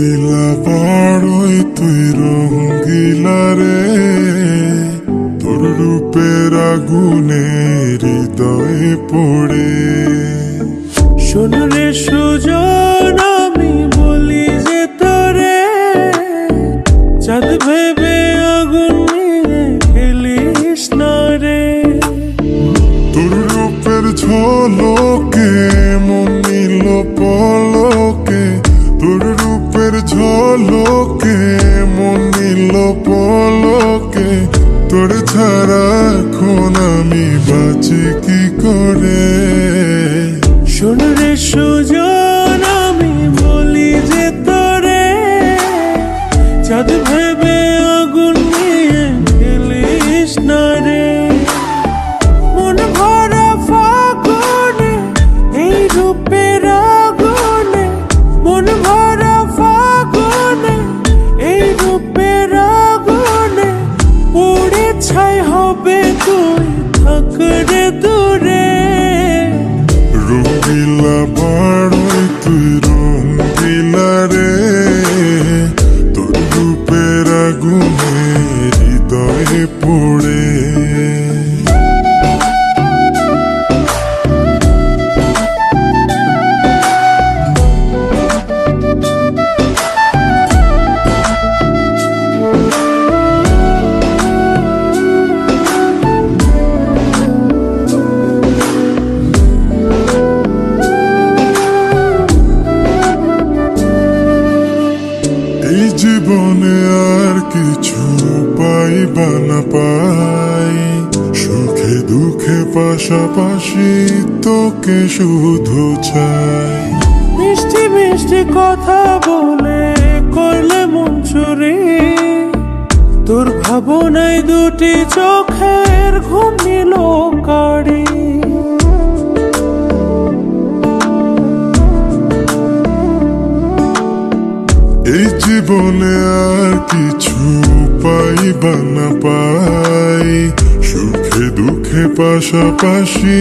রঙ্গিলা পাড়ই তুই রঙ্গিলা রে। তোর রূপের আগুনে হৃদয়ে পড়ে। সোনারে সুজন আমি বলি যে তোরে। চাঁদ ভেবে আগুন নিয়ে খেলিস না রে। তোর রূপের ঝোঁ ঝলকে মন নিল পলকে তোর ছাড়া এখন আমি বাঁচি কি করে শোনরে সুজন হবে তুই থাকরে পাশাপাশি তোকে শুধু চাই। মিষ্টি মিষ্টি কথা বলে করলে মন চুরি তোর ভাবনায় দুটি চোখের ঘুম নিল কাড়ি। এই জীবনে আর কিছু পাইবা না পাই। দুঃখে পাশাপাশি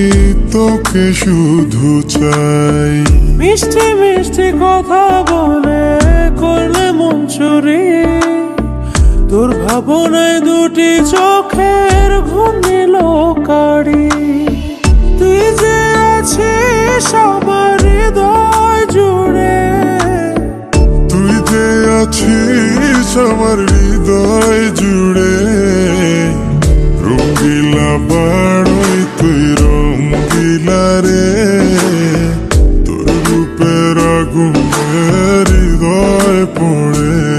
তোকে শুধু চাই। মিষ্টি মিষ্টি কথা বলে করলে মন চুরি তোর ভাবনায় দুটি চোখের ঘুম নিল কাড়ি তুই যে আছিস আমার হৃদয় জুড়ে। তুই যে আছিস আমার হৃদয় হৃদয় পড়ে।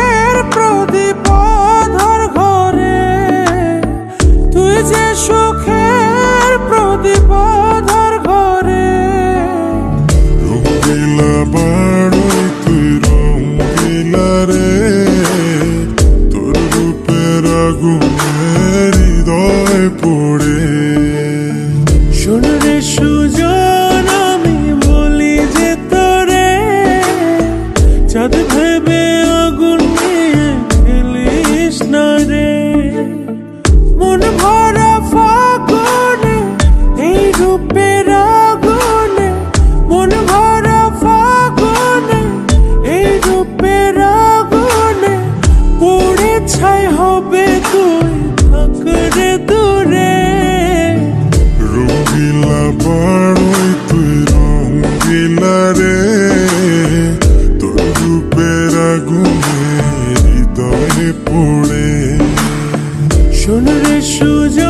পড়ে হৃদয়ে পড়ে শোন রে সুজন